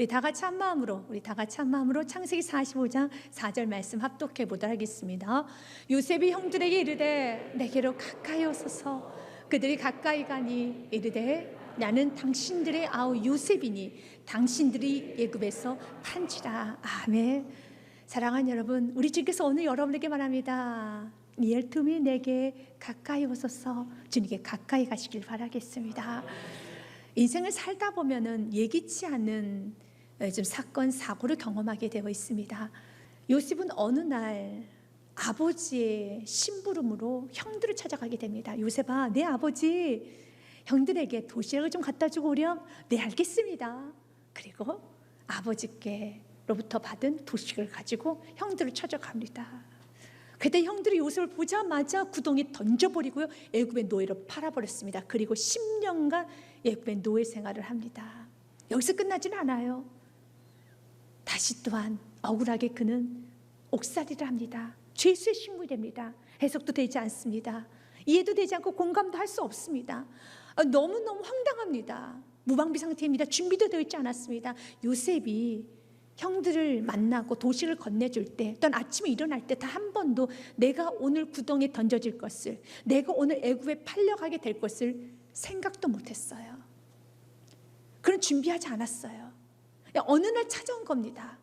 우리 다 같이 한 마음으로 우리 다 같이 한 마음으로 창세기 45장 4절 말씀 합독해 보도록 하겠습니다. 요셉이 형들에게 이르되 내게로 가까이 오소서 그들이 가까이 가니 이르되 나는 당신들의 아우 요셉이니 당신들이 예굽에서 판치라 아멘. 사랑하는 여러분, 우리 주께서 오늘 여러분에게 말합니다. 니엘툼이 내게 가까이 오소서 주님께 가까이 가시길 바라겠습니다. 인생을 살다 보면은 예기치 않은 좀 사건 사고를 경험하게 되어 있습니다. 요셉은 어느 날 아버지의 심부름으로 형들을 찾아가게 됩니다. 요셉아, 내 아버지 형들에게 도시락을 좀 갖다 주고 오렴. 네, 알겠습니다. 그리고 아버지께로부터 받은 도시락을 가지고 형들을 찾아갑니다. 그때 형들이 요셉을 보자마자 구덩이 던져버리고요. 애굽의 노예로 팔아버렸습니다. 그리고 10년간 애굽의 노예 생활을 합니다. 여기서 끝나진 않아요. 다시 또한 억울하게 그는 옥살이를 합니다. 죄수의 신분이 됩니다. 해석도 되지 않습니다. 이해도 되지 않고 공감도 할 수 없습니다. 아, 너무너무 황당합니다. 무방비 상태입니다. 준비도 되어 있지 않았습니다. 요셉이 형들을 만나고 도시를 건네줄 때, 또는 아침에 일어날 때 다 한 번도 내가 오늘 구덩이에 던져질 것을, 내가 오늘 애굽에 팔려가게 될 것을 생각도 못했어요. 그런 준비하지 않았어요. 어느 날 찾아온 겁니다.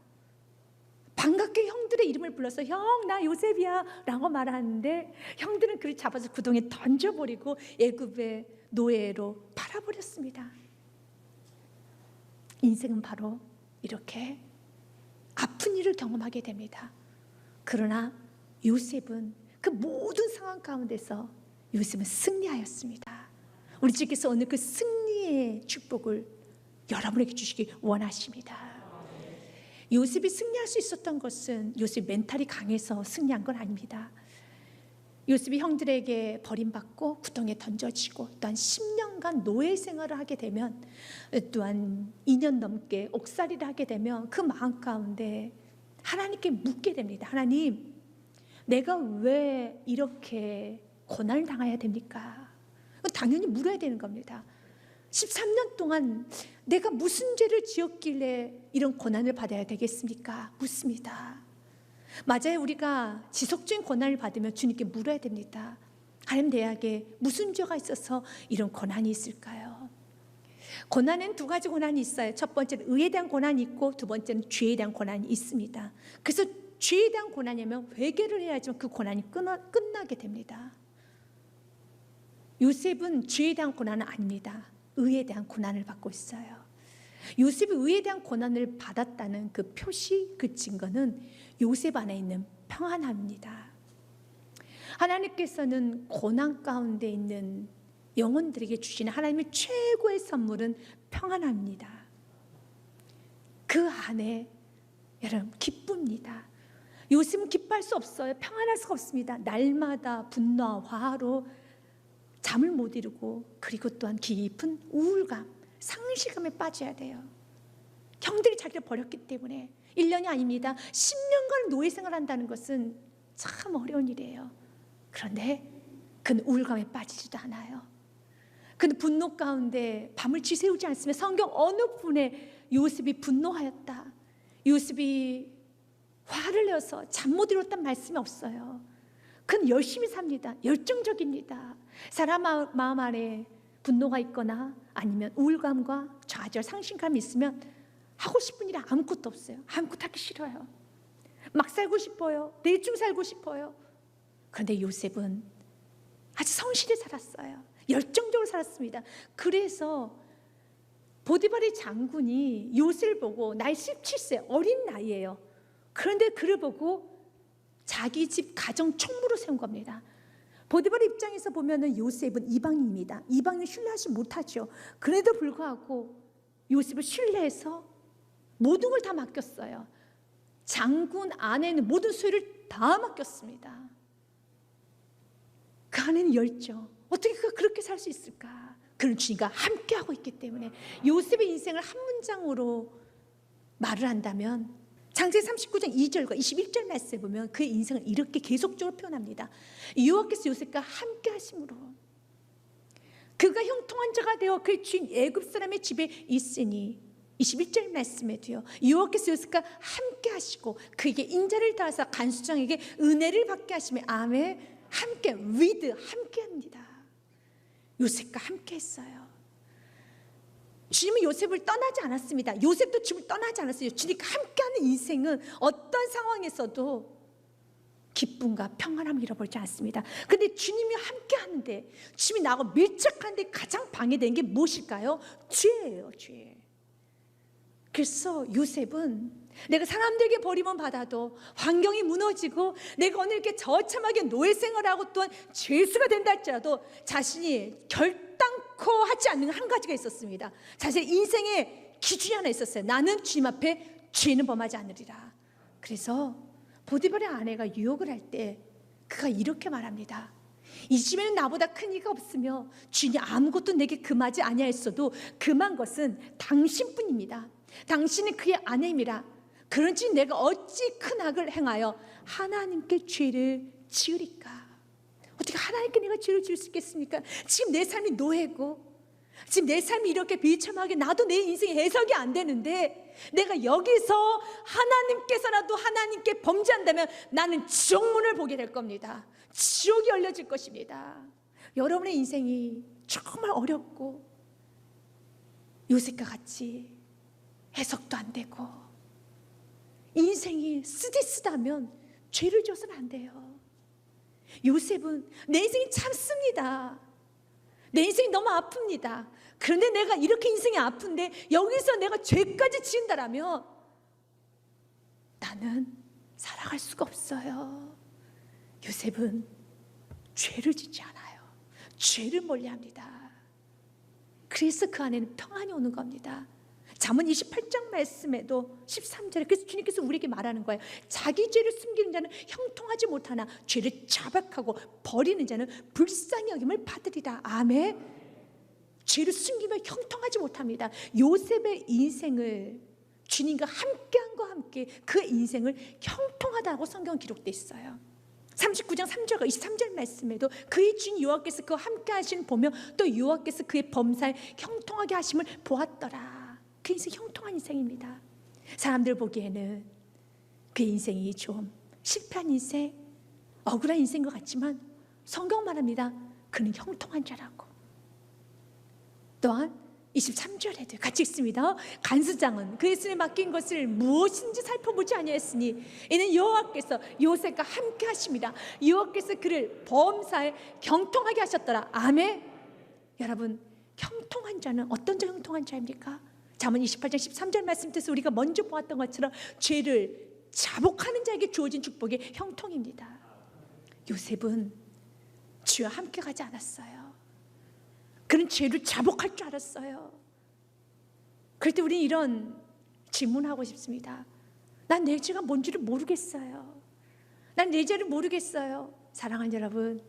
반갑게 형들의 이름을 불러서 형 나 요셉이야 라고 말하는데 형들은 그를 잡아서 구덩이에 던져버리고 애굽의 노예로 팔아버렸습니다. 인생은 바로 이렇게 아픈 일을 경험하게 됩니다. 그러나 요셉은 그 모든 상황 가운데서 요셉은 승리하였습니다. 우리 주께서 오늘 그 승리의 축복을 여러분에게 주시기 원하십니다. 요셉이 승리할 수 있었던 것은 요셉 멘탈이 강해서 승리한 건 아닙니다. 요셉이 형들에게 버림받고 구덩이에 던져지고 또한 10년간 노예 생활을 하게 되면 또한 2년 넘게 옥살이를 하게 되면 그 마음 가운데 하나님께 묻게 됩니다. 하나님, 내가 왜 이렇게 고난을 당해야 됩니까? 당연히 물어야 되는 겁니다. 13년 동안 내가 무슨 죄를 지었길래 이런 고난을 받아야 되겠습니까? 묻습니다. 맞아요. 우리가 지속적인 고난을 받으면 주님께 물어야 됩니다. 하나님 대학에 무슨 죄가 있어서 이런 고난이 있을까요? 고난은 두 가지 고난이 있어요. 첫 번째는 의에 대한 고난이 있고 두 번째는 죄에 대한 고난이 있습니다. 그래서 죄에 대한 고난이면 회개를 해야지만 그 고난이 끝나, 끝나게 됩니다. 요셉은 죄에 대한 고난은 아닙니다. 의에 대한 고난을 받고 있어요. 요셉이 의에 대한 고난을 받았다는 그 표시, 그 증거는 요셉 안에 있는 평안함입니다. 하나님께서는 고난 가운데 있는 영혼들에게 주시는 하나님의 최고의 선물은 평안함입니다. 그 안에 여러분 기쁩니다. 요셉은 기뻐할 수 없어요. 평안할 수가 없습니다. 날마다 분노와 화로 잠을 못 이루고 그리고 또한 깊은 우울감, 상실감에 빠져야 돼요. 형들이 자기를 버렸기 때문에 1년이 아닙니다. 10년간 노예 생활한다는 것은 참 어려운 일이에요. 그런데 그는 우울감에 빠지지도 않아요. 그는 분노 가운데 밤을 지새우지 않으며 성경 어느 분에 요셉이 분노하였다. 요셉이 화를 내어서 잠 못 이뤘단 말씀이 없어요. 그는 열심히 삽니다. 열정적입니다. 사람 마음 안에 분노가 있거나 아니면 우울감과 좌절, 상심감이 있으면 하고 싶은 일이 아무것도 없어요. 아무것도 하기 싫어요. 막 살고 싶어요. 대충 살고 싶어요. 그런데 요셉은 아주 성실히 살았어요. 열정적으로 살았습니다. 그래서 보디발의 장군이 요셉을 보고 나이 17세 어린 나이에요. 그런데 그를 보고 자기 집 가정 총무로 세운 겁니다. 보디발 입장에서 보면은 요셉은 이방인입니다. 이방인 신뢰하지 못하죠. 그래도 불구하고 요셉을 신뢰해서 모든 걸 다 맡겼어요. 장군 안에는 모든 소유를 다 맡겼습니다. 그 안에는 열정. 어떻게 그렇게 살 수 있을까? 그런 주님과 함께하고 있기 때문에 요셉의 인생을 한 문장으로 말을 한다면 장세 39장 2절과 21절 말씀에 보면 그의 인생을 이렇게 계속적으로 표현합니다. 여호와께서 요셉과 함께 하심으로 그가 형통한 자가 되어 그의 주인 애굽 사람의 집에 있으니 21절 말씀에도요. 여호와께서 요셉과 함께 하시고 그에게 인자를 다하사 간수장에게 은혜를 받게 하시며 아멘 함께 위드 함께 합니다. 요셉과 함께 했어요. 주님은 요셉을 떠나지 않았습니다. 요셉도 주님을 떠나지 않았어요. 주님과 함께하는 인생은 어떤 상황에서도 기쁨과 평안함을 잃어버리지 않습니다. 근데 주님이 함께 하는데 주님이 나하고 밀착하는데 가장 방해되는 게 무엇일까요? 죄예요, 죄. 그래서 요셉은 내가 사람들에게 버림은 받아도 환경이 무너지고 내가 오늘 이렇게 저참하게 노예 생활하고 또한 죄수가 된다 할지라도 자신이 결 단코 하지 않는 한 가지가 있었습니다. 자신의 인생의 기준이 하나 있었어요. 나는 주님 앞에 죄는 범하지 않으리라. 그래서 보디발의 아내가 유혹을 할 때 그가 이렇게 말합니다. 이 집에는 나보다 큰 이가 없으며 주인이 아무것도 내게 금하지 아니하였어도 금한 것은 당신뿐입니다. 당신이 그의 아내임이라. 그런지 내가 어찌 큰 악을 행하여 하나님께 죄를 지으리까? 어떻게 하나님께 내가 죄를 지을 수 있겠습니까? 지금 내 삶이 노예고 지금 내 삶이 이렇게 비참하게 나도 내 인생이 해석이 안 되는데 내가 여기서 하나님께서라도 하나님께 범죄한다면 나는 지옥문을 보게 될 겁니다. 지옥이 열려질 것입니다. 여러분의 인생이 정말 어렵고 요셉과 같이 해석도 안 되고 인생이 쓰디쓰다면 죄를 져서는 안 돼요. 요셉은 내 인생이 참습니다. 내 인생이 너무 아픕니다. 그런데 내가 이렇게 인생이 아픈데 여기서 내가 죄까지 지은다라면 나는 살아갈 수가 없어요. 요셉은 죄를 짓지 않아요. 죄를 멀리 합니다. 그래서 그 안에는 평안이 오는 겁니다. 잠언 28장 말씀에도 13절에 그래서 주님께서 우리에게 말하는 거예요. 자기 죄를 숨기는 자는 형통하지 못하나 죄를 자박하고 버리는 자는 불쌍히 여김을 받으리라. 아멘. 죄를 숨기면 형통하지 못합니다. 요셉의 인생을 주님과 함께한과 함께 그 인생을 형통하다고 성경 기록돼 있어요. 39장 3절과 23절 말씀에도 그의 주인 여호와께서 그와 함께 하신 보며 또 여호와께서 그의 범사에 형통하게 하심을 보았더라. 그 인생 형통한 인생입니다. 사람들 보기에는 그 인생이 좀 실패한 인생, 억울한 인생인 것 같지만 성경 말합니다. 그는 형통한 자라고. 또한 23절에도 같이 읽습니다. 간수장은 그의 손에 맡긴 것을 무엇인지 살펴보지 아니하였으니 이는 여호와께서 요셉과 함께 하십니다. 여호와께서 그를 범사에 경통하게 하셨더라. 아멘. 여러분, 형통한 자는 어떤 자 형통한 자입니까? 잠언 28장 13절 말씀에서 우리가 먼저 보았던 것처럼 죄를 자복하는 자에게 주어진 축복이 형통입니다. 요셉은 주와 함께 가지 않았어요. 그는 죄를 자복할 줄 알았어요. 그럴 때 우리는 이런 질문하고 싶습니다. 난 내 죄가 뭔지를 모르겠어요. 난 내 죄를 모르겠어요. 사랑하는 여러분,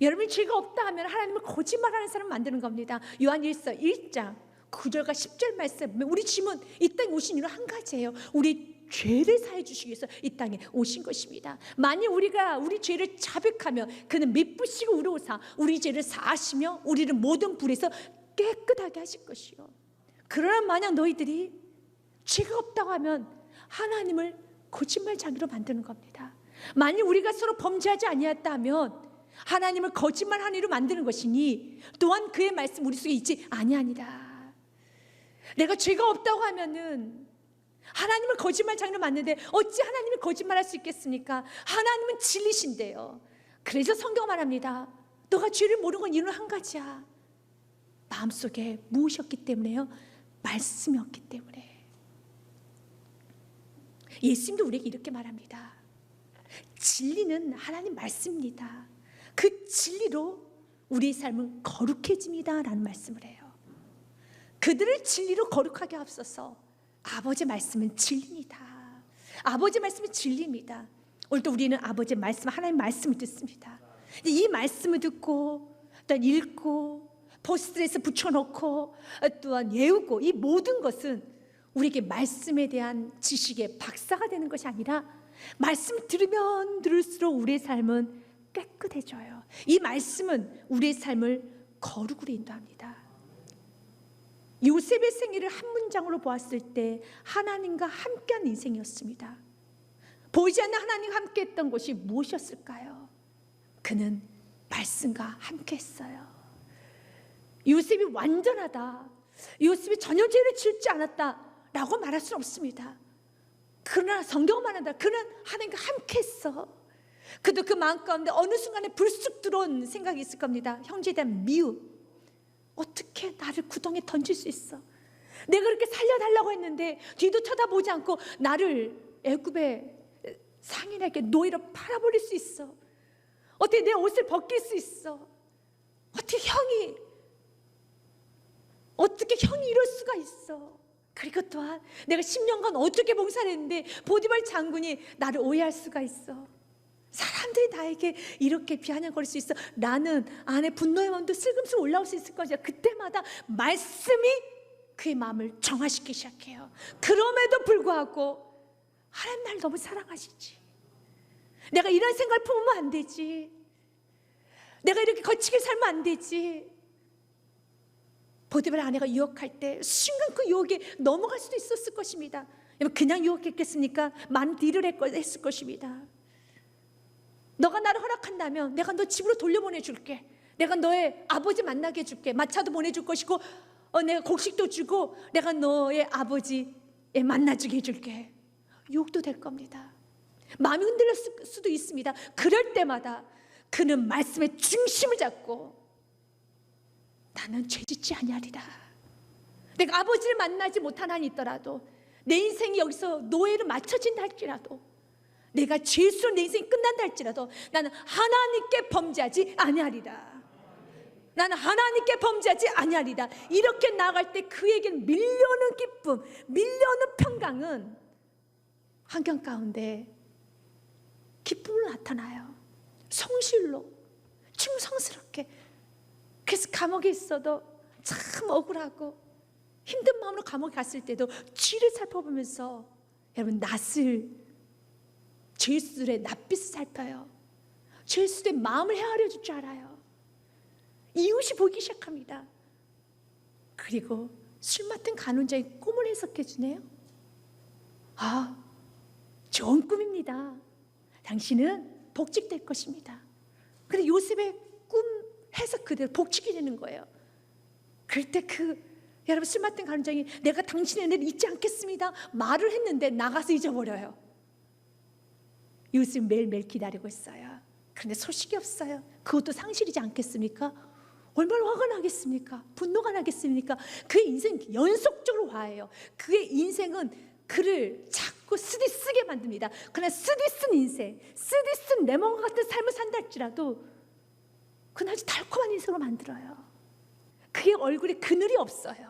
여러분이 죄가 없다 하면 하나님을 거짓말하는 사람 만드는 겁니다. 요한 1서 1장 9절과 10절 말씀 우리 짐은 이 땅에 오신 이유는 한 가지예요. 우리 죄를 사해 주시기 위해서 이 땅에 오신 것입니다. 만일 우리가 우리 죄를 자백하며 그는 미쁘시고 우로사 우리 죄를 사하시며 우리를 모든 불에서 깨끗하게 하실 것이요. 그러나 만약 너희들이 죄가 없다고 하면 하나님을 거짓말 자기로 만드는 겁니다. 만일 우리가 서로 범죄하지 아니었다면 하나님을 거짓말하는 이로 만드는 것이니 또한 그의 말씀 우리 속에 있지 아니하니라. 내가 죄가 없다고 하면은 하나님을 거짓말 장로 맞는데 어찌 하나님이 거짓말할 수 있겠습니까? 하나님은 진리신데요. 그래서 성경 말합니다. 너가 죄를 모르는 건 이유는 한 가지야. 마음속에 무엇이었기 때문에요? 말씀이었기 때문에. 예수님도 우리에게 이렇게 말합니다. 진리는 하나님 말씀입니다. 그 진리로 우리의 삶은 거룩해집니다. 라는 말씀을 해요. 그들을 진리로 거룩하게 앞서서 아버지 말씀은 진리입니다. 아버지 말씀은 진리입니다. 오늘도 우리는 아버지 말씀, 하나님 말씀을 듣습니다. 이 말씀을 듣고 또 읽고 포스트에서 붙여놓고 또한 외우고 이 모든 것은 우리에게 말씀에 대한 지식의 박사가 되는 것이 아니라 말씀 들으면 들을수록 우리의 삶은 깨끗해져요. 이 말씀은 우리의 삶을 거룩으로 인도합니다. 요셉의 생애를 한 문장으로 보았을 때 하나님과 함께한 인생이었습니다. 보이지 않는 하나님과 함께했던 것이 무엇이었을까요? 그는 말씀과 함께했어요. 요셉이 완전하다. 요셉이 전혀 죄를 지었지 않았다라고 말할 수는 없습니다. 그러나 성경은 말한다. 그는 하나님과 함께했어. 그도 그 마음 가운데 어느 순간에 불쑥 들어온 생각이 있을 겁니다. 형제에 대한 미움. 어떻게 나를 구덩이에 던질 수 있어? 내가 그렇게 살려달라고 했는데 뒤도 쳐다보지 않고 나를 애굽의 상인에게 노예로 팔아버릴 수 있어. 어떻게 내 옷을 벗길 수 있어? 어떻게 형이 어떻게 형이 이럴 수가 있어? 그리고 또한 내가 10년간 어떻게 봉사를 했는데 보디발 장군이 나를 오해할 수가 있어. 사람들이 나에게 이렇게 비아냥거릴 수 있어. 나는 안에 분노의 마음도 슬금슬 올라올 수 있을 것이야. 그때마다 말씀이 그의 마음을 정화시키기 시작해요. 그럼에도 불구하고 하나님 날 너무 사랑하시지. 내가 이런 생각을 품으면 안 되지. 내가 이렇게 거치게 살면 안 되지. 보디발 아내가 유혹할 때 순간 그 유혹에 넘어갈 수도 있었을 것입니다. 그냥 유혹했겠습니까? 많은 딜을 했- 했을 것입니다. 너가 나를 허락한다면 내가 너 집으로 돌려보내 줄게. 내가 너의 아버지 만나게 해줄게. 마차도 보내줄 것이고, 어, 내가 곡식도 주고, 내가 너의 아버지 만나주게 해줄게. 유혹도 될 겁니다. 마음이 흔들렸을 수도 있습니다. 그럴 때마다 그는 말씀의 중심을 잡고 나는 죄짓지 아니하리라. 내가 아버지를 만나지 못한 한이 있더라도 내 인생이 여기서 노예로 맞춰진다 할지라도 내가 죄수로 내 인생이 끝난다 할지라도 나는 하나님께 범죄하지 아니하리라. 나는 하나님께 범죄하지 아니하리라. 이렇게 나아갈 때 그에겐 밀려오는 기쁨, 밀려오는 평강은 환경 가운데 기쁨으로 나타나요. 성실로, 충성스럽게. 그래서 감옥에 있어도 참 억울하고 힘든 마음으로 감옥에 갔을 때도 뒤를 살펴보면서 여러분 낯을 죄수들의 낯빛을 살펴요. 죄수들의 마음을 헤아려 줄 줄 알아요. 이웃이 보기 시작합니다. 그리고 술 맡은 간혼자의 꿈을 해석해 주네요. 아, 좋은 꿈입니다. 당신은 복직될 것입니다. 근데 요셉의 꿈 해석 그대로 복직이 되는 거예요. 그럴 때 그 여러분 술 맡은 간장이 내가 당신의 은혜를 잊지 않겠습니다. 말을 했는데 나가서 잊어버려요. 요셉 매일매일 기다리고 있어요. 그런데 소식이 없어요. 그것도 상실이지 않겠습니까? 얼마나 화가 나겠습니까? 분노가 나겠습니까? 그의 인생 연속적으로 화해요. 그의 인생은 그를 자꾸 쓰디 쓰게 만듭니다. 그러나 쓰디 쓴 인생, 쓰디 쓴 레몬과 같은 삶을 산다 할지라도 아주 달콤한 인생으로 만들어요. 그의 얼굴에 그늘이 없어요.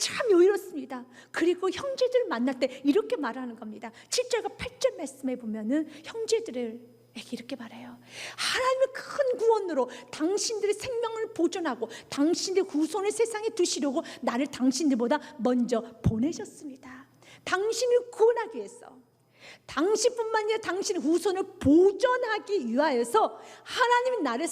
참 여유롭습니다. 그리고 형제들을 만날 때 이렇게 말하는 겁니다. 7절과 8절 말씀에 보면은 형제들을 이렇게 말해요. 하나님의 큰 구원으로 당신들의 생명을 보존하고 당신들의 후손을 세상에 두시려고 나를 당신들보다 먼저 보내셨습니다. 당신을 구원하기 위해서 당신뿐만 아니라 당신의 후손을 보존하기 위하여서 하나님이 나를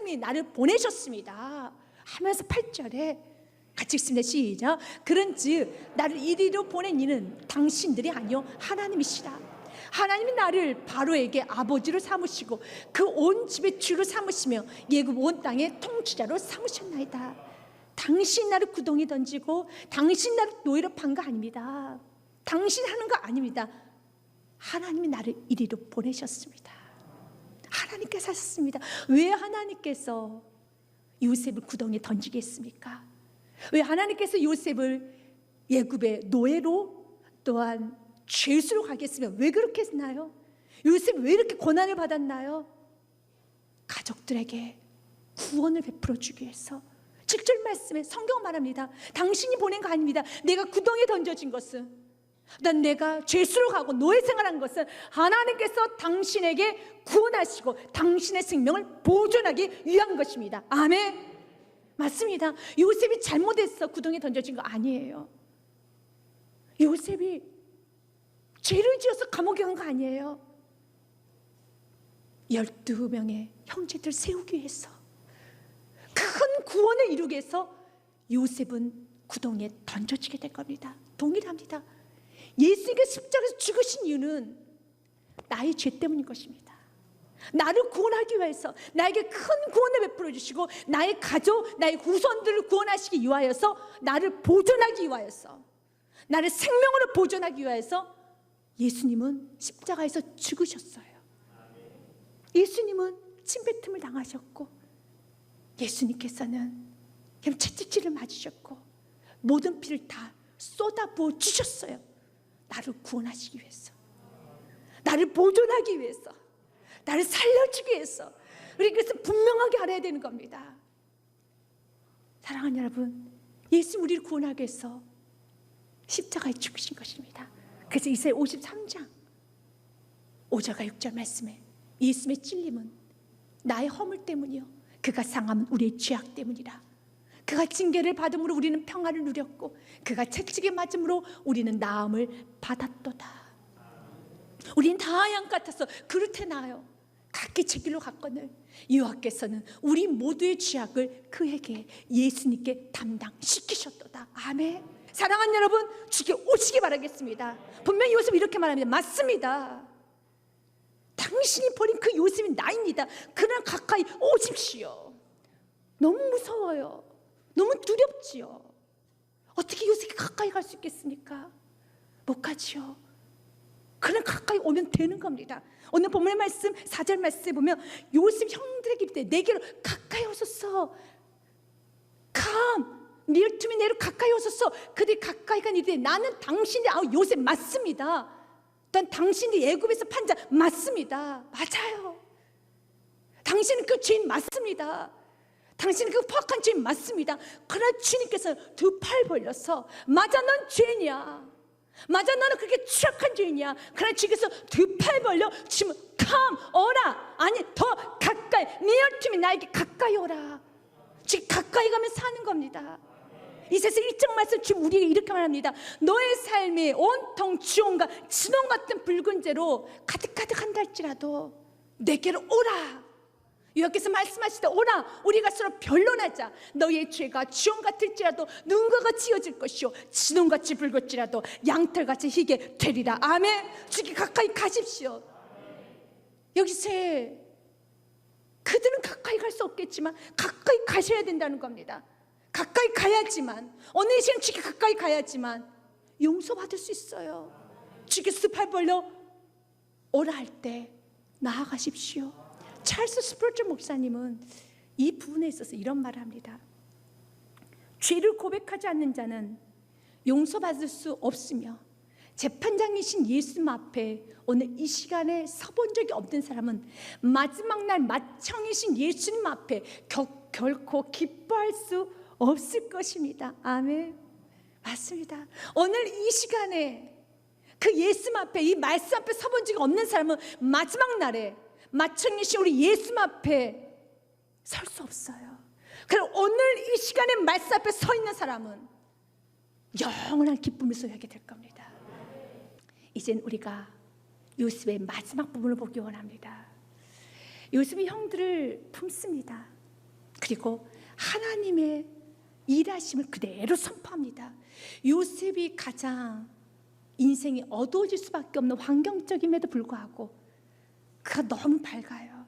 me 나를 보내셨습니다. 하면서 8절에 같이 읽습니다. 시작. 그런즉 나를 이리로 보낸 이는 당신들이 아니요 하나님이시라. 하나님이 나를 바로에게 아버지로 삼으시고 그 온 집의 주로 삼으시며 예굽 온 땅의 통치자로 삼으셨나이다. 당신 나를 구덩이 던지고 당신 나를 노예로 판 거 아닙니다. 당신 하는 거 아닙니다. 하나님이 나를 이리로 보내셨습니다. 하나님께서 하셨습니다. 왜 하나님께서 요셉을 구덩이에 던지겠습니까? 왜 하나님께서 요셉을 예굽의 노예로 또한 죄수로 가겠으면 왜 그렇게 했나요? 요셉이 왜 이렇게 고난을 받았나요? 가족들에게 구원을 베풀어 주기 위해서 7절 말씀에 성경 말합니다. 당신이 보낸 거 아닙니다. 내가 구덩이에 던져진 것은 난 내가 죄수로 가고 노예 생활한 것은 하나님께서 당신에게 구원하시고 당신의 생명을 보존하기 위한 것입니다. 아멘. 맞습니다. 요셉이 잘못했어 구덩이에 던져진 거 아니에요. 요셉이 죄를 지어서 감옥에 간 거 아니에요. 열두 명의 형제들 세우기 위해서 큰 구원을 이루기 위해서 요셉은 구덩이에 던져지게 될 겁니다. 동일합니다. 예수님께 십자가에서 죽으신 이유는 나의 죄 때문인 것입니다. 나를 구원하기 위해서 나에게 큰 구원을 베풀어 주시고 나의 가족, 나의 후손들을 구원하시기 위하여서 나를 보존하기 위하여서 나를 생명으로 보존하기 위해서 예수님은 십자가에서 죽으셨어요. 예수님은 침뱉음을 당하셨고 예수님께서는 그냥 채찍질을 맞으셨고 모든 피를 다 쏟아부어 주셨어요. 나를 구원하시기 위해서. 나를 보존하기 위해서. 나를 살려주기 위해서. 우리 그것은 분명하게 알아야 되는 겁니다. 사랑하는 여러분, 예수 우리를 구원하기 위해서 십자가에 죽으신 것입니다. 그래서 이사야 53장 5절과 6절 말씀에 예수의 찔림은 나의 허물 때문이요 그가 상함은 우리의 죄악 때문이라 그가 징계를 받음으로 우리는 평화를 누렸고 그가 채찍에 맞음으로 우리는 나음을 받았도다 우리는 다 양 같아서 그릇에 나요 각기 제 길로 갔거늘. 여호와께서는 우리 모두의 죄악을 그에게 예수님께 담당시키셨도다. 아멘. 사랑하는 여러분 주께 오시기 바라겠습니다. 분명히 요셉 이렇게 말합니다. 맞습니다. 당신이 버린 그 요셉이 나입니다. 그날 가까이 오십시오. 너무 무서워요. 너무 두렵지요. 어떻게 요셉이 가까이 갈 수 있겠습니까? 못 가지요. 그냥 가까이 오면 되는 겁니다. 오늘 본문의 말씀 4절 말씀에 보면 요셉 형들에게 이르되 내게로 가까이 오소서. 감 니얼투미 내로 가까이 오소서. 그들이 가까이 간 이르되 나는 당신이 아 요셉 맞습니다. 난 당신이 애굽에서 판자 맞습니다. 맞아요. 당신은 그 죄인 맞습니다. 당신은 그 포악한 죄인 맞습니다. 그러나 주님께서 두 팔 벌려서 맞아 넌 죄인이야. 맞아 너는 그렇게 추악한 죄인이야. 그러나 주께서 두 팔 벌려 지금 come 오라. 아니 더 가까이 near to me 나에게 가까이 오라. 지금 가까이 가면 사는 겁니다. 이 세상 일정 말씀 지금 우리에게 이렇게 말합니다. 너의 삶이 온통 주홍과 진홍 같은 붉은 죄로 가득가득한다 할지라도 내게로 오라 여호와께서 말씀하시되 오라 우리가 서로 변론하자. 너의 죄가 지원 같을지라도 눈과 같이 이어질 것이요. 진홍같이 붉을지라도 양털같이 희게 되리라. 아멘. 주께 가까이 가십시오. 여기서 그들은 가까이 갈 수 없겠지만 가까이 가셔야 된다는 겁니다. 가까이 가야지만 어느 시간 주께 가까이 가야지만 용서받을 수 있어요. 주께 스팔 벌려 오라 할 때 나아가십시오 찰스 스프르츠 목사님은 이 부분에 있어서 이런 말을 합니다. 죄를 고백하지 않는 자는 용서받을 수 없으며 재판장이신 예수님 앞에 오늘 이 시간에 서본 적이 없는 사람은 마지막 날 마청이신 예수님 앞에 겨, 결코 기뻐할 수 없을 것입니다. 아멘. 맞습니다. 오늘 이 시간에 그 예수님 앞에 이 말씀 앞에 서본 적이 없는 사람은 마지막 날에 마청이신 우리 예수님 앞에 설 수 없어요. 그럼 오늘 이 시간에 말씀 앞에 서 있는 사람은 영원한 기쁨을 소유하게 될 겁니다. 이젠 우리가 요셉의 마지막 부분을 보기 원합니다. 요셉이 형들을 품습니다. 그리고 하나님의 일하심을 그대로 선포합니다. 요셉이 가장 인생이 어두워질 수밖에 없는 환경적임에도 불구하고 그가 너무 밝아요.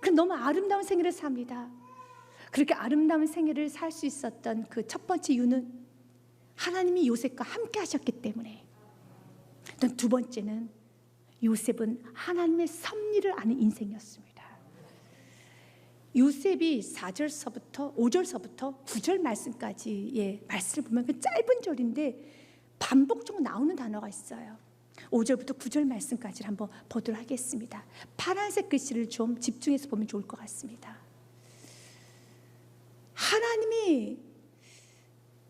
그 너무 아름다운 생애를 삽니다. 그렇게 아름다운 생애를 살 수 있었던 그 첫 번째 이유는 하나님이 요셉과 함께 하셨기 때문에. 또두 번째는 요셉은 하나님의 섭리를 아는 인생이었습니다. 요셉이 4절서부터 5절서부터 9절 말씀까지의 말씀을 보면 그 짧은 절인데 반복적으로 나오는 단어가 있어요. 5절부터 9절 말씀까지를 한번 보도록 하겠습니다. 파란색 글씨를 좀 집중해서 보면 좋을 것 같습니다. 하나님이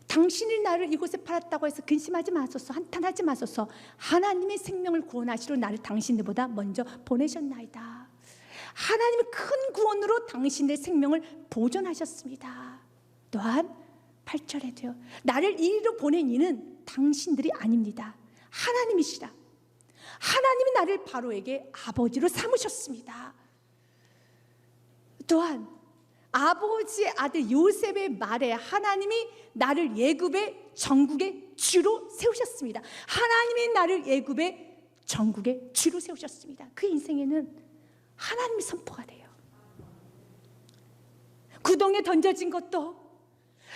당신이 나를 이곳에 팔았다고 해서 근심하지 마소서 한탄하지 마소서 하나님의 생명을 구원하시러 나를 당신들보다 먼저 보내셨나이다. 하나님의 큰 구원으로 당신의 생명을 보존하셨습니다. 또한 8절에도요. 나를 이리로 보낸 이는 당신들이 아닙니다. 하나님이시라. 하나님이 나를 바로에게 아버지로 삼으셨습니다. 또한 아버지의 아들 요셉의 말에 하나님이 나를 예굽의 전국의 주로 세우셨습니다. 하나님이 나를 예굽의 전국의 주로 세우셨습니다. 그 인생에는 하나님의 선포가 돼요. 구덩이에 던져진 것도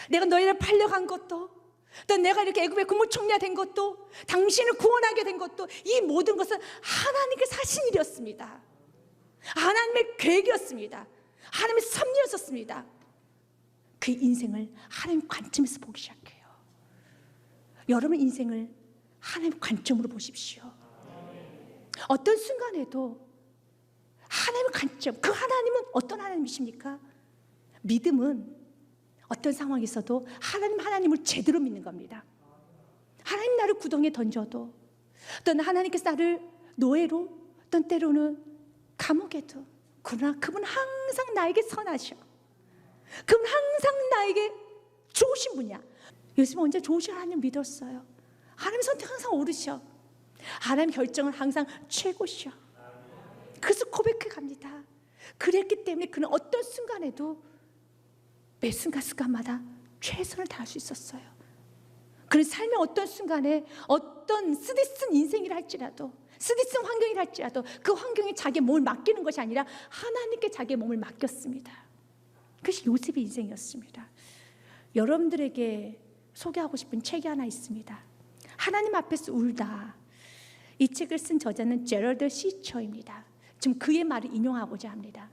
내가 너희를 팔려간 것도 또 내가 이렇게 애굽의 국무총리가 된 것도 당신을 구원하게 된 것도 이 모든 것은 하나님께 사신 일이었습니다. 하나님의 계획이었습니다. 하나님의 섭리였었습니다. 그 인생을 하나님 관점에서 보기 시작해요. 여러분 인생을 하나님 관점으로 보십시오. 어떤 순간에도 하나님의 관점, 그 하나님은 어떤 하나님이십니까? 믿음은 어떤 상황에서도 하나님 하나님을 제대로 믿는 겁니다. 하나님 나를 구덩이에 던져도 또는 하나님께서 나를 노예로 또는 때로는 감옥에도 그러나 그분 항상 나에게 선하셔. 그분 항상 나에게 좋으신 분이야. 요즘 언제 좋으신 하나님 믿었어요. 하나님 선택 항상 오르셔. 하나님 결정은 항상 최고셔. 그래서 고백해 갑니다. 그랬기 때문에 그는 어떤 순간에도 매 순간 순간마다 최선을 다할 수 있었어요. 그는 삶의 어떤 순간에 어떤 쓰디쓴 인생이라 할지라도 쓰디쓴 환경이라 할지라도 그 환경에 자기 몸을 맡기는 것이 아니라 하나님께 자기 몸을 맡겼습니다. 그것이 요셉의 인생이었습니다. 여러분들에게 소개하고 싶은 책이 하나 있습니다. 하나님 앞에서 울다. 이 책을 쓴 저자는 제럴드 시처입니다. 지금 그의 말을 인용하고자 합니다.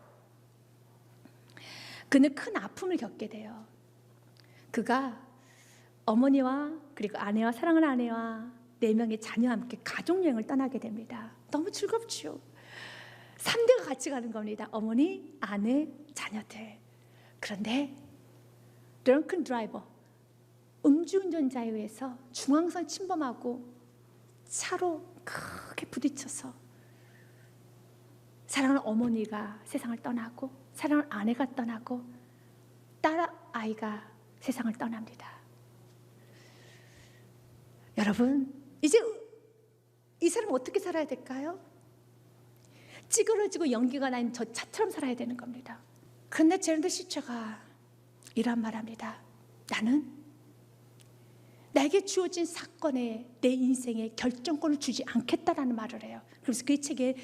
그는 큰 아픔을 겪게 돼요. 그가 어머니와 그리고 아내와 사랑하는 아내와 네 명의 자녀와 함께 가족 여행을 떠나게 됩니다. 너무 즐겁죠. 3대가 같이 가는 겁니다. 어머니, 아내, 자녀들. 그런데 드렁큰 드라이버 음주운전자에 의해서 중앙선 침범하고 차로 크게 부딪혀서 사랑하는 어머니가 세상을 떠나고 사랑하는 아내가 떠나고 딸 아이가 세상을 떠납니다. 여러분 이제 이 사람 어떻게 살아야 될까요? 찌그러지고 연기가 난 저 차처럼 살아야 되는 겁니다. 그런데 제런드 시처가 이란 말합니다. 나는 나에게 주어진 사건에 내 인생에 결정권을 주지 않겠다라는 말을 해요. 그래서 그 책에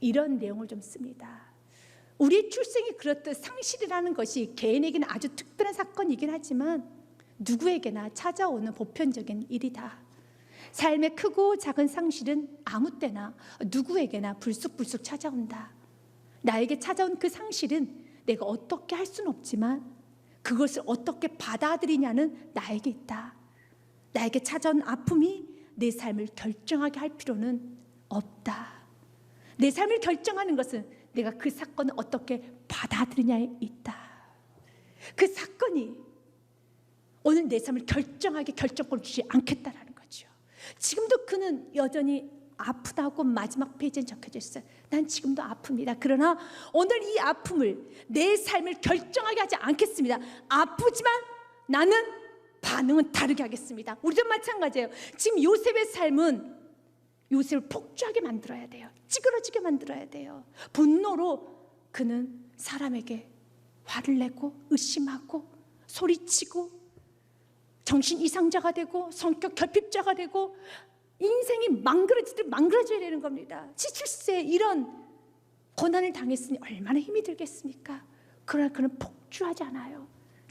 이런 내용을 좀 씁니다. 우리의 출생이 그렇듯 상실이라는 것이 개인에게는 아주 특별한 사건이긴 하지만 누구에게나 찾아오는 보편적인 일이다. 삶의 크고 작은 상실은 아무 때나 누구에게나 불쑥불쑥 찾아온다. 나에게 찾아온 그 상실은 내가 어떻게 할 수는 없지만 그것을 어떻게 받아들이냐는 나에게 있다. 나에게 찾아온 아픔이 내 삶을 결정하게 할 필요는 없다. 내 삶을 결정하는 것은 내가 그 사건을 어떻게 받아들이냐에 있다. 그 사건이 오늘 내 삶을 결정하게 결정권을 주지 않겠다라는 거죠. 지금도 그는 여전히 아프다고 마지막 페이지에 적혀져 있어요. 난 지금도 아픕니다. 그러나 오늘 이 아픔을 내 삶을 결정하게 하지 않겠습니다. 아프지만 나는 반응은 다르게 하겠습니다. 우리도 마찬가지예요. 지금 요셉의 삶은 요셉을 폭주하게 만들어야 돼요. 찌그러지게 만들어야 돼요. 분노로 그는 사람에게 화를 내고 의심하고 소리치고 정신 이상자가 되고 성격 결핍자가 되고 인생이 망그러지듯 망그러져야 되는 겁니다. 77세 이런 고난을 당했으니 얼마나 힘이 들겠습니까? 그러나 그는 폭주하지 않아요.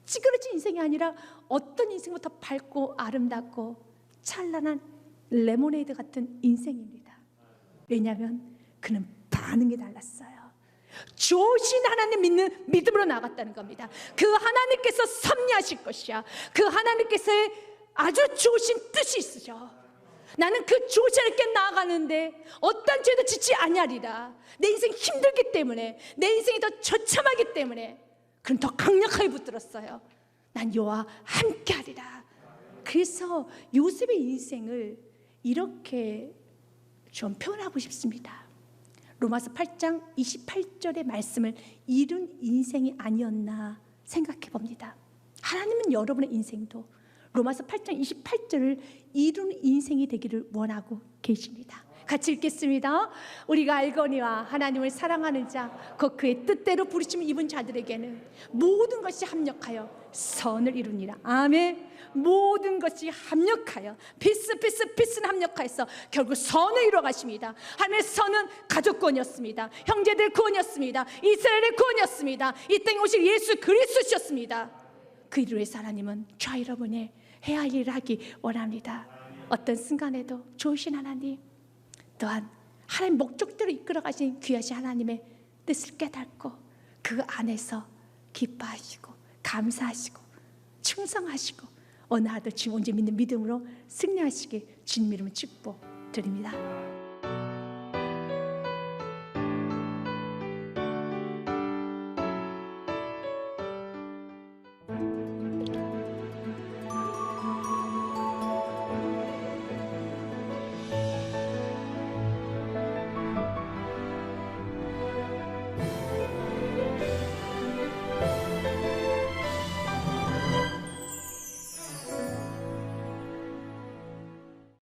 찌그러진 인생이 아니라 어떤 인생부터 밝고 아름답고 찬란한 레모네이드 같은 인생입니다. 왜냐하면 그는 반응이 달랐어요. 좋으신 하나님 믿는 믿음으로 나갔다는 겁니다. 그 하나님께서 섭리하실 것이야. 그 하나님께서의 아주 좋으신 뜻이 있으셔. 나는 그 좋으신 하나님께 나아가는데 어떤 죄도 짓지 아니하리라. 내 인생 힘들기 때문에 내 인생이 더 처참하기 때문에 그럼 더 강력하게 붙들었어요. 난 여호와 함께하리라. 그래서 요셉의 인생을 이렇게 좀 표현하고 싶습니다. 로마서 8장 28절의 말씀을 이룬 인생이 아니었나 생각해 봅니다. 하나님은 여러분의 인생도 로마서 8장 28절을 이룬 인생이 되기를 원하고 계십니다. 같이 읽겠습니다. 우리가 알거니와 하나님을 사랑하는 자, 곧 그의 뜻대로 부르심 입은 자들에게는 모든 것이 합력하여 선을 이루니라. 아멘. 모든 것이 합력하여 피스 피스 피스는 합력하여서 결국 선을 이루어 가십니다. 하나님의 선은 가족권이었습니다. 형제들 구원이었습니다. 이스라엘의 구원이었습니다. 이 땅에 오실 예수 그리스도셨습니다. 그 위해서 하나님은 저 여러분의 해야 할 일을 하기 원합니다. 어떤 순간에도 좋으신 하나님 또한 하나님 목적대로 이끌어 가신 귀하신 하나님의 뜻을 깨닫고 그 안에서 기뻐하시고 감사하시고 충성하시고 어느 하도 지금 언제 믿는 믿음으로 승리하시길 주님 이름으로 축복 드립니다.